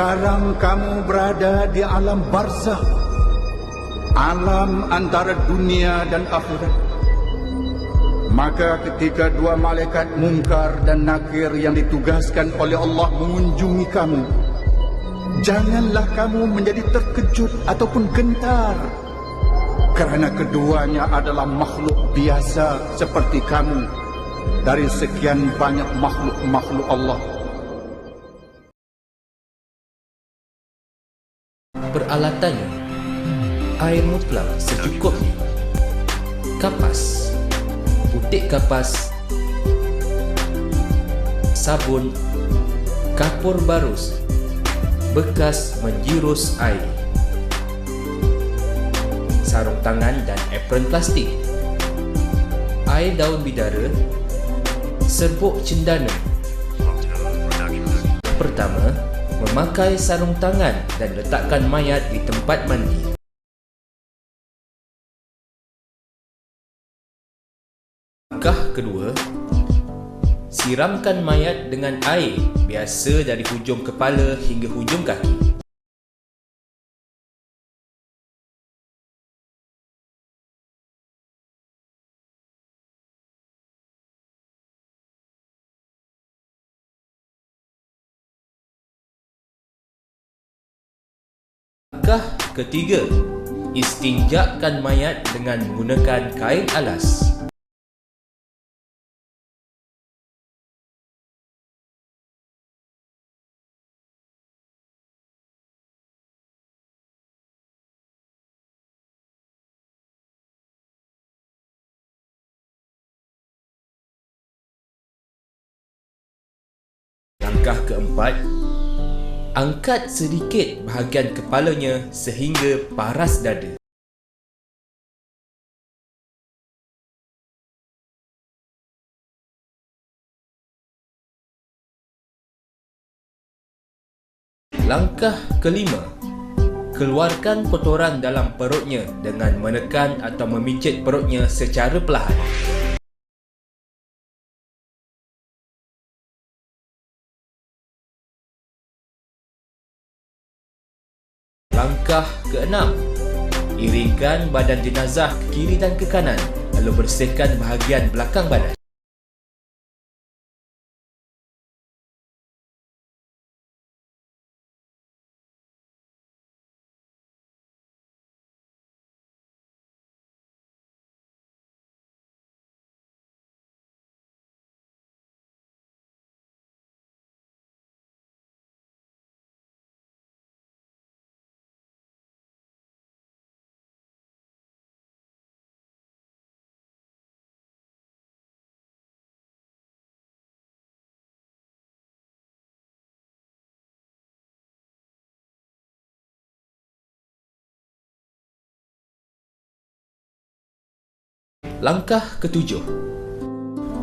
Sekarang kamu berada di alam barzah. Alam antara dunia dan akhirat. Maka ketika dua malaikat mungkar dan nakir yang ditugaskan oleh Allah mengunjungi kamu, janganlah kamu menjadi terkejut ataupun gentar. Kerana keduanya adalah makhluk biasa seperti kamu dari sekian banyak makhluk-makhluk Allah. Peralatannya. Air mutlak secukupnya. Kapas. Putik kapas. Sabun. Kapur barus. Bekas menjirus air. Sarung tangan dan apron plastik. Air daun bidara. Serbuk cendana. Pertama, memakai sarung tangan dan letakkan mayat di tempat mandi. Langkah kedua, siramkan mayat dengan air biasa dari hujung kepala hingga hujung kaki. Langkah ketiga, istinjakkan mayat dengan menggunakan kain alas. Langkah keempat, angkat sedikit bahagian kepalanya sehingga paras dada. Langkah kelima, keluarkan kotoran dalam perutnya dengan menekan atau memicit perutnya secara perlahan. Langkah keenam. Iringkan badan jenazah ke kiri dan ke kanan Lalu bersihkan bahagian belakang badan Langkah ketujuh.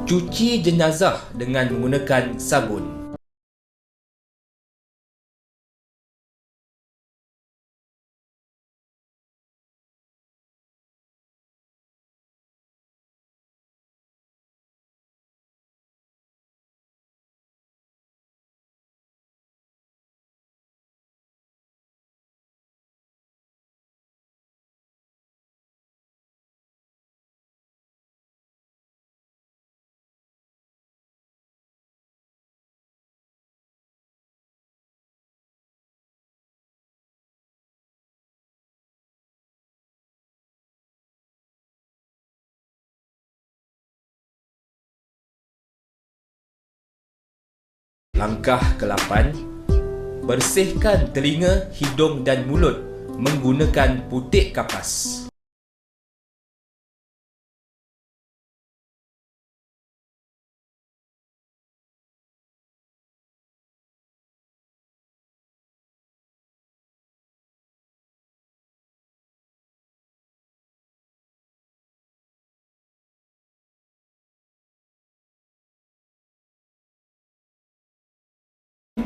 Cuci jenazah dengan menggunakan sabun Langkah ke-8 Bersihkan telinga, hidung dan mulut menggunakan putik kapas.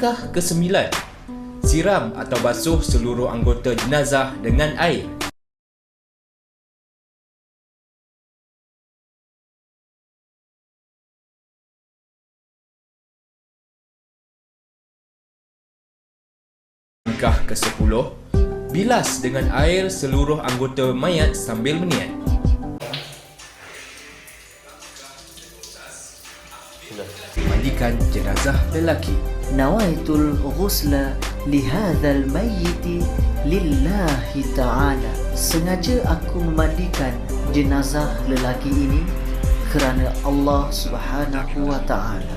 Langkah ke-9 Siram atau basuh seluruh anggota jenazah dengan air. ke-10 Bilas dengan air seluruh anggota mayat sambil meniat mengembalikan jenazah lelaki. Nawaitul ghusla li hadzal mayyit lillahi ta'ala. Sengaja aku memandikan jenazah lelaki ini kerana Allah Subhanahu wa ta'ala.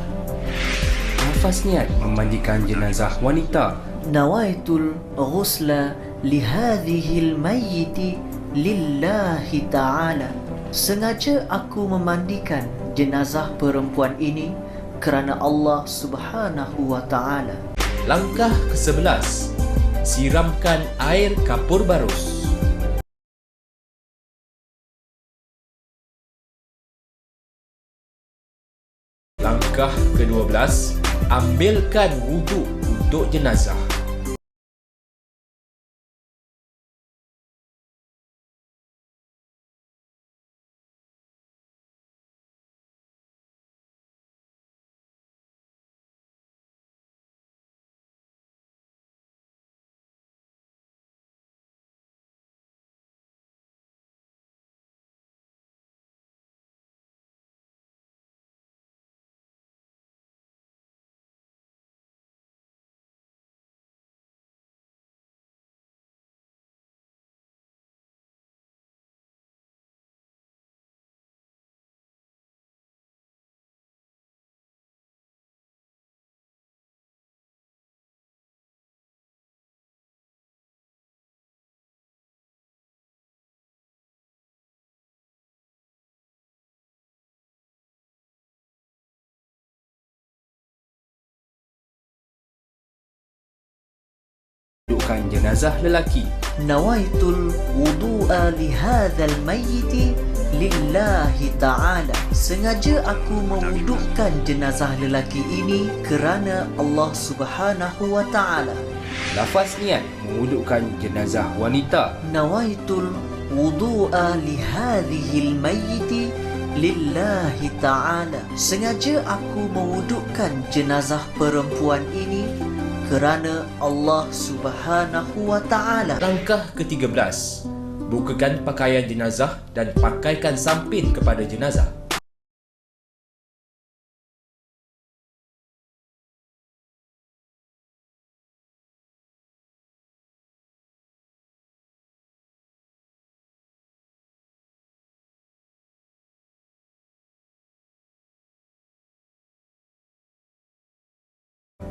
Nafas niat memandikan jenazah wanita. Nawaitul ghusla li hadhil mayyit lillahi ta'ala. Sengaja aku memandikan jenazah perempuan ini kerana Allah Subhanahu wa taala. Langkah ke-11 Siramkan air kapur barus. Langkah ke-12 Ambilkan wuduk untuk jenazah menemukan jenazah lelaki. Nawaitul wudu'a li hadzal mayyit lillahi ta'ala. Sengaja aku mewudukkan jenazah lelaki ini kerana Allah Subhanahu wa ta'ala. Lafaz niat mewudukkan jenazah wanita. Nawaitul wudu'a li hadzihil mayyit lillahi ta'ala. Sengaja aku mewudukkan jenazah perempuan ini kerana Allah Subhanahu wa taala. Langkah ke-13 Bukakan pakaian jenazah dan pakaikan sampin kepada jenazah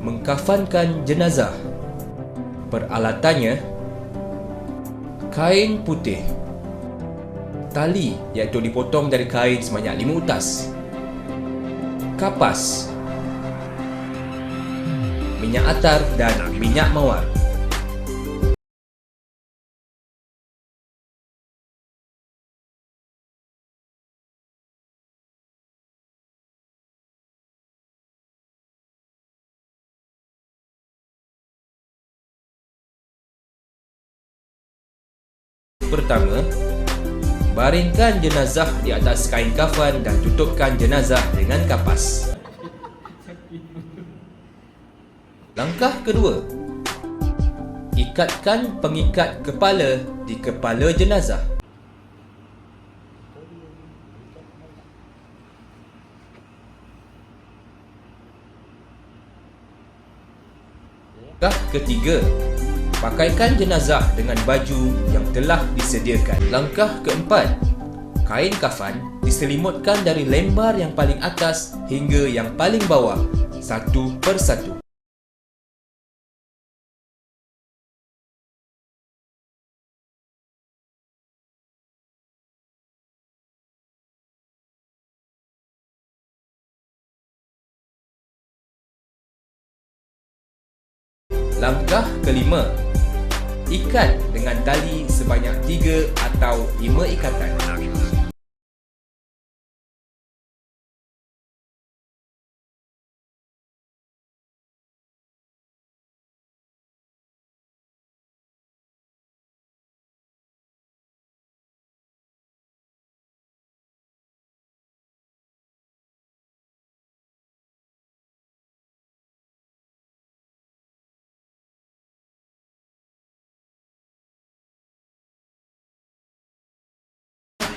Mengkafankan jenazah. Peralatannya Kain putih. Tali iaitu dipotong dari kain sebanyak 5 utas. Kapas. Minyak atar dan minyak mawar Pertama, baringkan jenazah di atas kain kafan dan tutupkan jenazah dengan kapas. Langkah kedua, ikatkan pengikat kepala di kepala jenazah. Langkah ketiga, pakaikan jenazah dengan baju yang telah disediakan. Langkah keempat, kain kafan diselimutkan dari lembar yang paling atas hingga yang paling bawah satu persatu. Langkah kelima Ikat dengan tali sebanyak tiga atau lima ikatan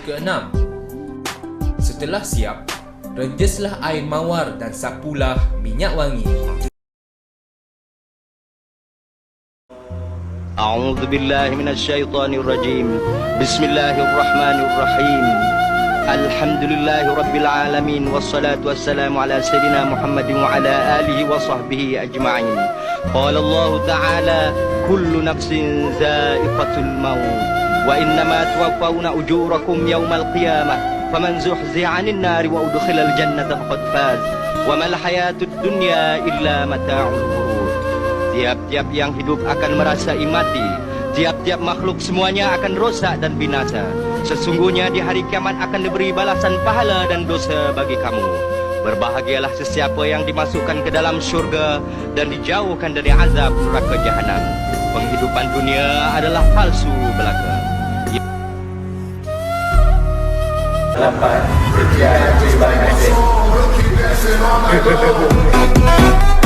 keenam. Setelah siap, renjeslah air mawar dan sapulah minyak wangi. أعوذ بالله من الشيطان الرجيم بسم الله الرحمن الرحيم الحمد لله رب العالمين والصلاة والسلام على سيدنا محمد وعلى آله وصحبه أجمعين قال الله تعالى كل نفس ذائقة الموت وإنما توفون أجوركم يوم القيامة فمن زحزح عن النار وأدخل الجنة فقد فاز وما الحياة الدنيا إلا متاع الغرور Tiap-tiap yang hidup akan merasai mati. Tiap-tiap makhluk semuanya akan rosak dan binasa. Sesungguhnya di hari kiamat akan diberi balasan pahala dan dosa bagi kamu. Berbahagialah sesiapa yang dimasukkan ke dalam syurga dan dijauhkan dari azab neraka jahanam. Penghidupan dunia adalah palsu belaka. Salamat. Take